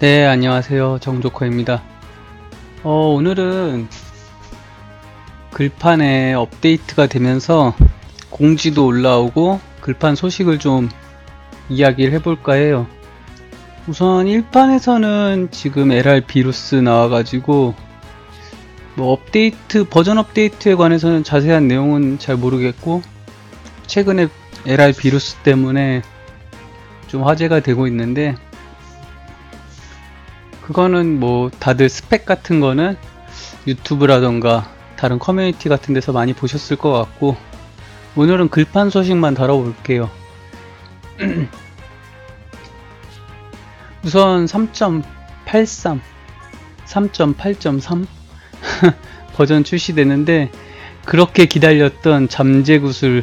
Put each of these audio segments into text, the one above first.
네, 안녕하세요. 정조커입니다. 어, 오늘은 글판에 업데이트가 되면서 공지도 올라오고 글판 소식을 좀 이야기를 해볼까 해요. 우선 1판에서는 지금 LR 비루스 나와가지고 뭐 업데이트, 버전 업데이트에 관해서는 자세한 내용은 잘 모르겠고 최근에 LR 비루스 때문에 좀 화제가 되고 있는데 그거는 뭐 다들 스펙 같은 거는 유튜브라던가 다른 커뮤니티 같은 데서 많이 보셨을 것 같고 오늘은 글판 소식만 다뤄볼게요. 우선 3.83, 3.8.3 버전 출시되는데 그렇게 기다렸던 잠재 구슬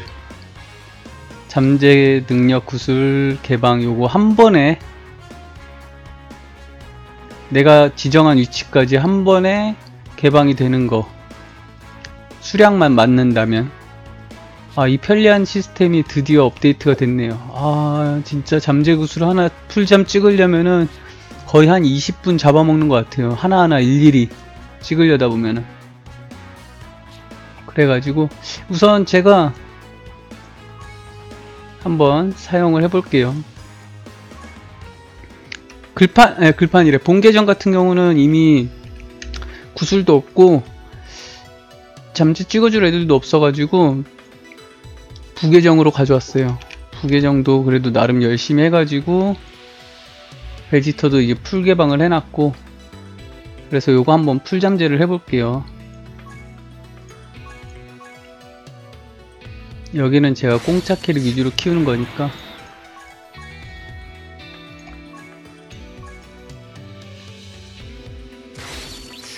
잠재 능력 구슬 개방 요거 한 번에 내가 지정한 위치까지 한 번에 개방이 되는 거 수량만 맞는다면 아 이 편리한 시스템이 드디어 업데이트가 됐네요. 아 진짜 잠재 구슬 하나 풀잠 찍으려면은 거의 한 20분 잡아먹는 것 같아요. 하나하나 일일이 찍으려다 보면은. 그래가지고 우선 제가 한번 사용을 해볼게요 글판, 에, 글판이래. 본계정 같은 경우는 이미 구슬도 없고, 잠재 찍어줄 애들도 없어가지고, 부계정으로 가져왔어요. 부계정도 그래도 나름 열심히 해가지고, 베지터도 이게 풀 개방을 해놨고, 그래서 요거 한번 풀 잠재를 해볼게요. 여기는 제가 공짜 캐릭 위주로 키우는 거니까,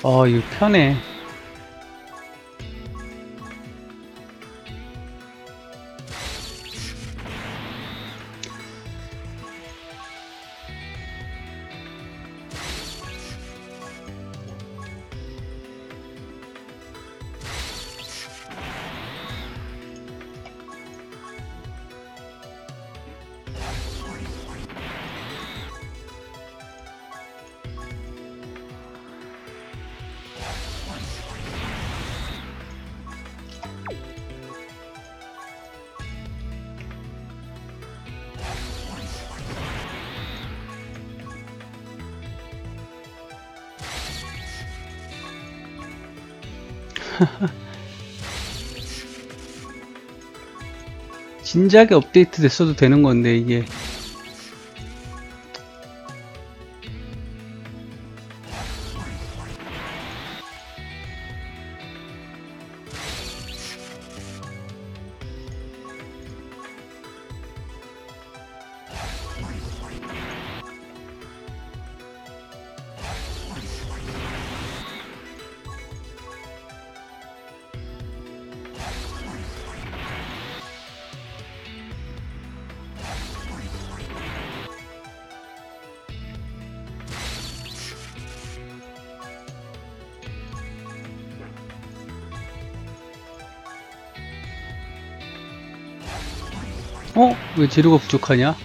어, 이거 편해. 진작에 업데이트 됐어도 되는 건데 이게 어? 왜 재료가 부족하냐?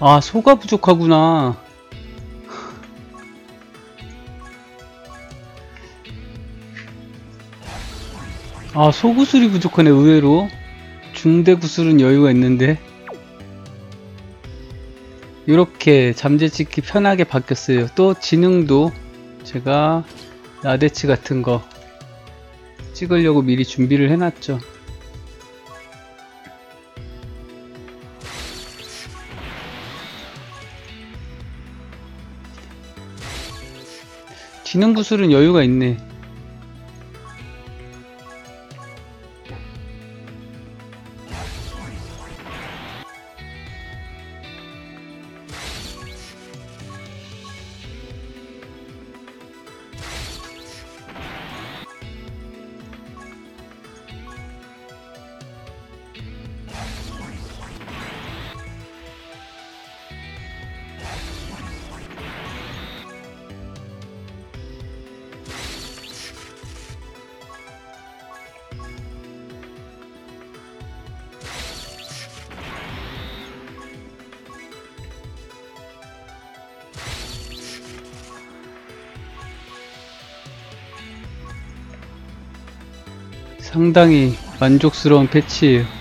아, 소가 부족하구나. 아, 소구슬이 부족하네, 의외로. 중대 구슬은 여유가 있는데. 이렇게 잠재 찍기 편하게 바뀌었어요. 또 지능도 제가 나대치 같은 거 찍으려고 미리 준비를 해놨죠. 지능 구슬은 여유가 있네. 상당히 만족스러운 패치예요.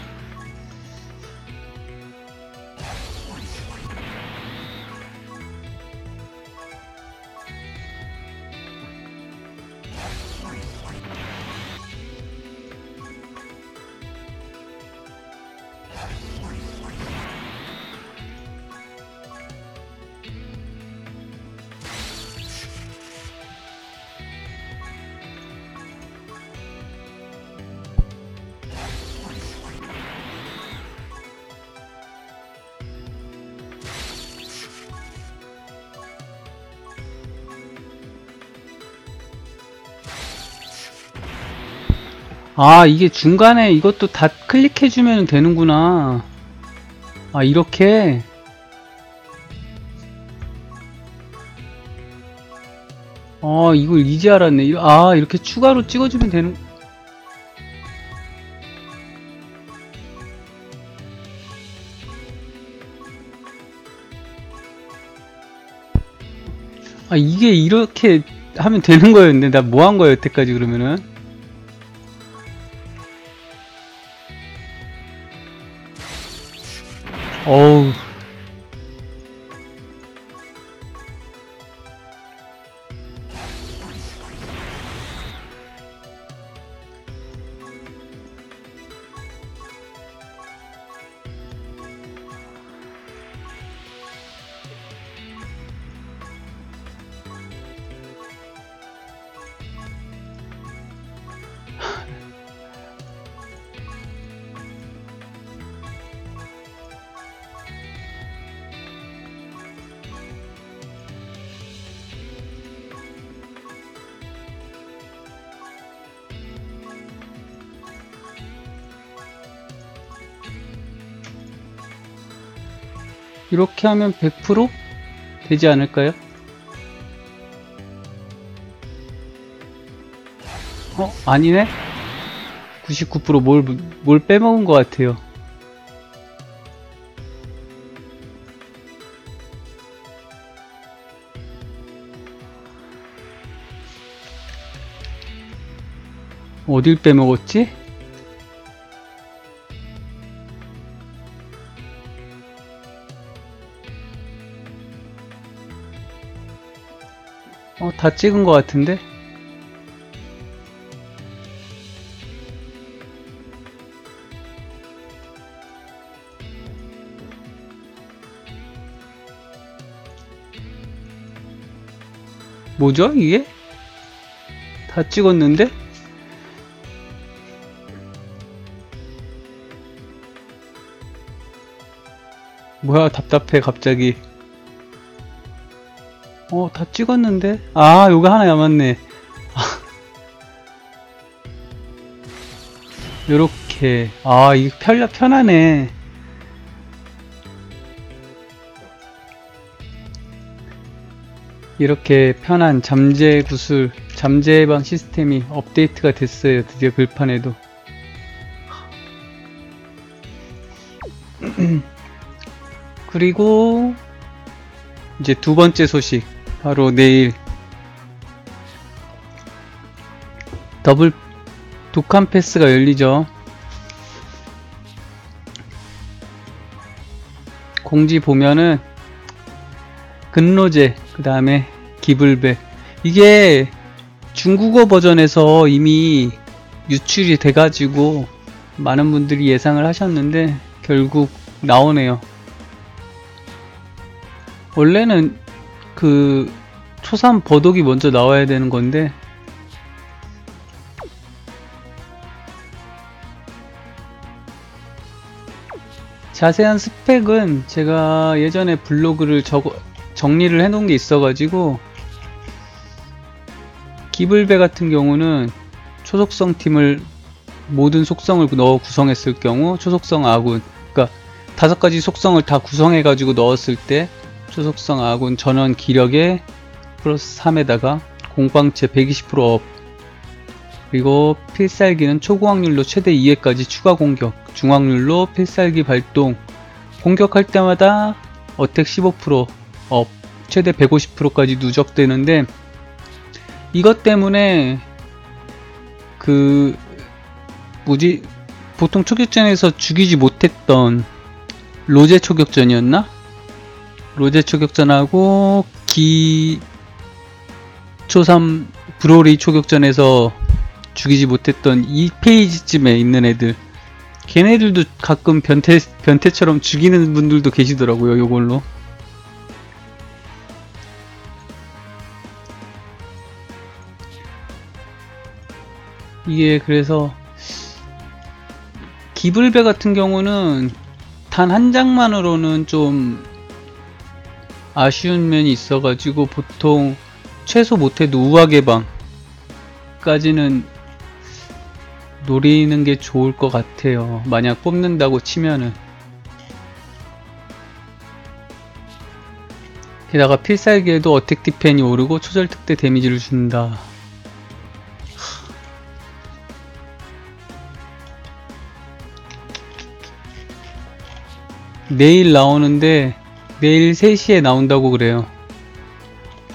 아, 이게 중간에 이것도 다 클릭해주면 되는구나. 아, 이렇게? 아, 이걸 이제 알았네. 이- 아, 이렇게 추가로 찍어주면 되는, 아, 이게 이렇게 하면 되는 거였는데, 나 뭐 한 거야, 여태까지 그러면은? 이렇게 하면 100% 되지 않을까요? 어? 아니네? 99%뭘, 뭘 빼먹은 것 같아요. 어딜 빼먹었지? 어, 다 찍은 것 같은데? 뭐죠, 이게? 다 찍었는데? 뭐야, 답답해, 갑자기. 어, 다 찍었는데? 아, 요거 하나 남았네. 요렇게. 아, 이거 편, 편하네. 이렇게 편한 잠재 구슬, 잠재 예방 시스템이 업데이트가 됐어요. 드디어 글판에도. 그리고 이제 두 번째 소식 바로 내일 더블 독한 패스가 열리죠. 공지 보면은 근로제 그 다음에 기불배 이게 중국어 버전에서 이미 유출이 돼가지고 많은 분들이 예상을 하셨는데 결국 나오네요. 원래는 그 초산 버독이 먼저 나와야 되는 건데. 자세한 스펙은 제가 예전에 블로그를 적어, 정리를 해 놓은 게 있어 가지고 기블배 같은 경우는 초속성 팀을 모든 속성을 넣어 구성했을 경우 초속성 아군 그러니까 다섯 가지 속성을 다 구성해 가지고 넣었을 때 초속성 아군 전원 기력에 플러스 3에다가 공방체 120%업. 그리고 필살기는 초고확률로 최대 2회까지 추가 공격 중확률로 필살기 발동. 공격할 때마다 어택 15%업 최대 150%까지 누적되는데 이것 때문에 그 뭐지? 보통 초격전에서 죽이지 못했던 로제 초격전이었나? 로제 초격전하고 기 초삼 브로리 초격전에서 죽이지 못했던 2페이지쯤에 있는 애들. 걔네들도 가끔 변태 변태처럼 죽이는 분들도 계시더라고요 요걸로. 이게 그래서 기불배 같은 경우는 단 한 장만으로는 좀 아쉬운 면이 있어가지고 보통 최소 못해도 우화 개방까지는 노리는 게 좋을 것 같아요. 만약 뽑는다고 치면은. 게다가 필살기에도 어택 디펜이 오르고 초절 특대 데미지를 준다. 내일 나오는데 내일 3시에 나온다고 그래요.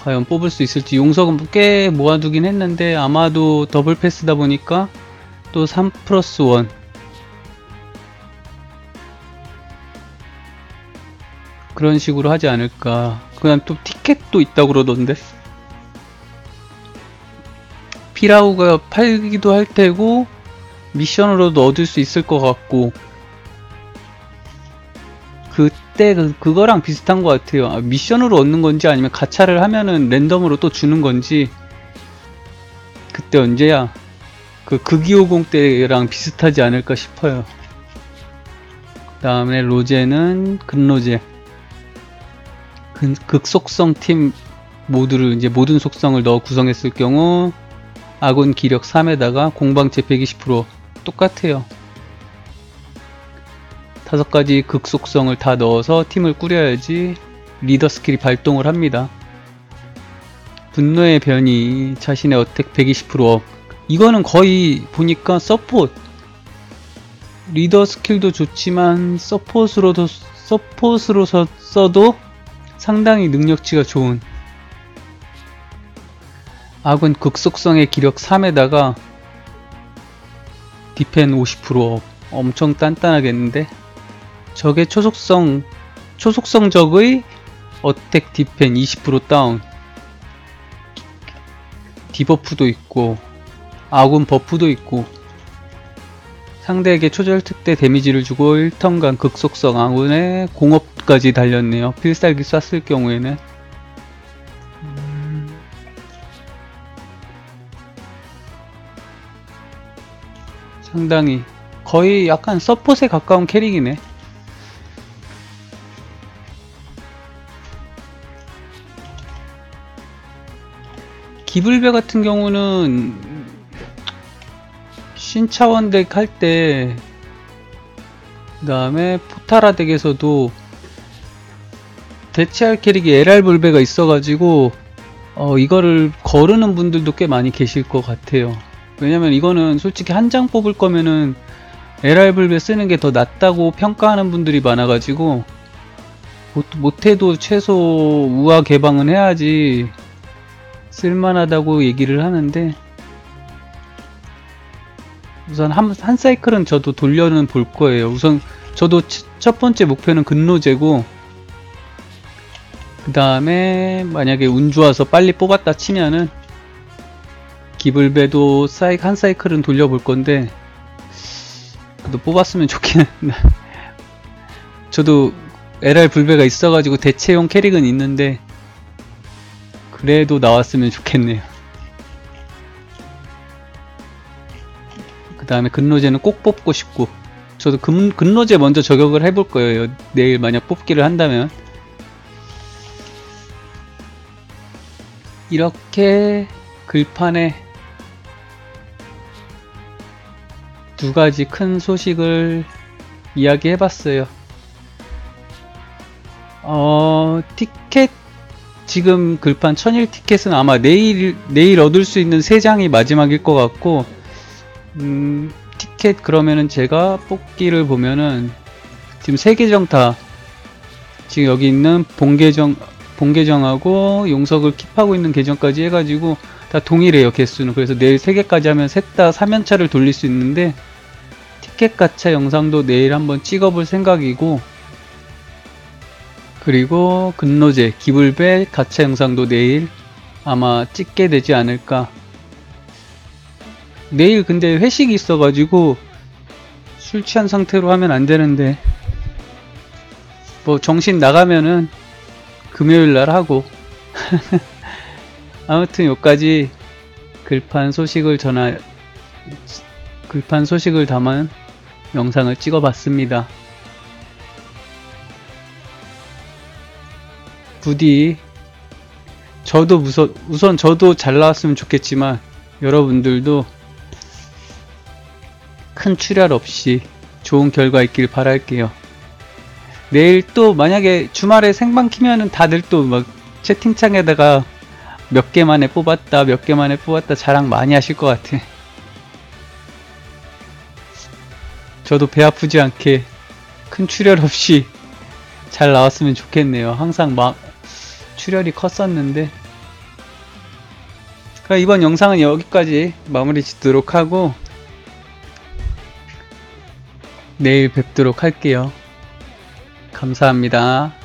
과연 뽑을 수 있을지. 용석은 꽤 모아두긴 했는데 아마도 더블 패스다 보니까 또 3 플러스 1 그런 식으로 하지 않을까. 그냥 또 티켓도 있다고 그러던데. 피라우가 팔기도 할 테고 미션으로도 얻을 수 있을 것 같고. 그 때 그, 그거랑 비슷한 것 같아요. 아, 미션으로 얻는 건지 아니면 가차를 하면은 랜덤으로 또 주는 건지 그때 언제야? 그 극이오공 때랑 비슷하지 않을까 싶어요. 그 다음에 로제는 근로제 극속성 팀 모두를 이제 모든 속성을 넣어 구성했을 경우 아군 기력 3에다가 공방체 120% 똑같아요. 다섯 가지 극속성을 다 넣어서 팀을 꾸려야지 리더 스킬이 발동을 합니다. 분노의 변이 자신의 어택 120% 이거는 거의 보니까 서폿 리더 스킬도 좋지만 서폿으로도 서폿으로 써도 상당히 능력치가 좋은. 악은 극속성의 기력 3에다가 디펜 50% 엄청 단단하겠는데 적의 초속성 초속성 적의 어택 디펜 20% 다운 디버프도 있고 아군 버프도 있고 상대에게 초절 특대 데미지를 주고 1턴간 극속성 아군의 공업까지 달렸네요. 필살기 쐈을 경우에는 상당히 거의 약간 서폿에 가까운 캐릭이네. 기불배 같은 경우는 신차원 덱 할 때 그 다음에 포타라 덱에서도 대체할 캐릭이 LR 불배가 있어가지고 어 이거를 거르는 분들도 꽤 많이 계실 것 같아요. 왜냐면 이거는 솔직히 한 장 뽑을 거면은 LR 불배 쓰는 게 더 낫다고 평가하는 분들이 많아가지고 못, 못해도 최소 우화 개방은 해야지 쓸만하다고 얘기를 하는데 우선 한, 한 사이클은 저도 돌려는 볼 거예요. 우선 저도 첫 번째 목표는 근로제고 그 다음에 만약에 운 좋아서 빨리 뽑았다 치면은 기블배도 사이 한 사이클은 돌려볼 건데 그래도 뽑았으면 좋긴 한데 저도 LR 불배가 있어가지고 대체용 캐릭은 있는데 그래도 나왔으면 좋겠네요. 그 다음에 근로제는 꼭 뽑고 싶고 저도 근, 근로제 먼저 저격을 해볼 거예요. 내일 만약 뽑기를 한다면 이렇게 글판에 두 가지 큰 소식을 이야기해봤어요. 지금 글판 천일 티켓은 아마 내일 내일 얻을 수 있는 세 장이 마지막일 것 같고 음, 티켓 그러면은 제가 뽑기를 보면은 지금 세 계정 다 지금 여기 있는 본 계정 본 계정하고 용석을 킵하고 있는 계정까지 해가지고 다 동일해요 개수는. 그래서 내일 세 개까지 하면 셋 다 3연차를 돌릴 수 있는데 티켓 가차 영상도 내일 한번 찍어볼 생각이고 그리고 근로제 기불배 가차 영상도 내일 아마 찍게 되지 않을까 내일 근데 회식이 있어가지고 술 취한 상태로 하면 안 되는데 뭐 정신 나가면은 금요일 날 하고 아무튼 여기까지 글판 소식을 전하 글판 소식을 담은 영상을 찍어봤습니다. 부디 저도 우선, 우선 저도 잘 나왔으면 좋겠지만 여러분들도 큰 출혈 없이 좋은 결과 있길 바랄게요. 내일 또 만약에 주말에 생방 키면은 다들 또 막 채팅창에다가 몇 개 만에 뽑았다, 몇 개 만에 뽑았다 자랑 많이 하실 것 같아. 저도 배 아프지 않게 큰 출혈 없이 잘 나왔으면 좋겠네요. 항상 막 출혈이 컸었는데. 그럼 이번 영상은 여기까지 마무리 짓도록 하고 내일 뵙도록 할게요. 감사합니다.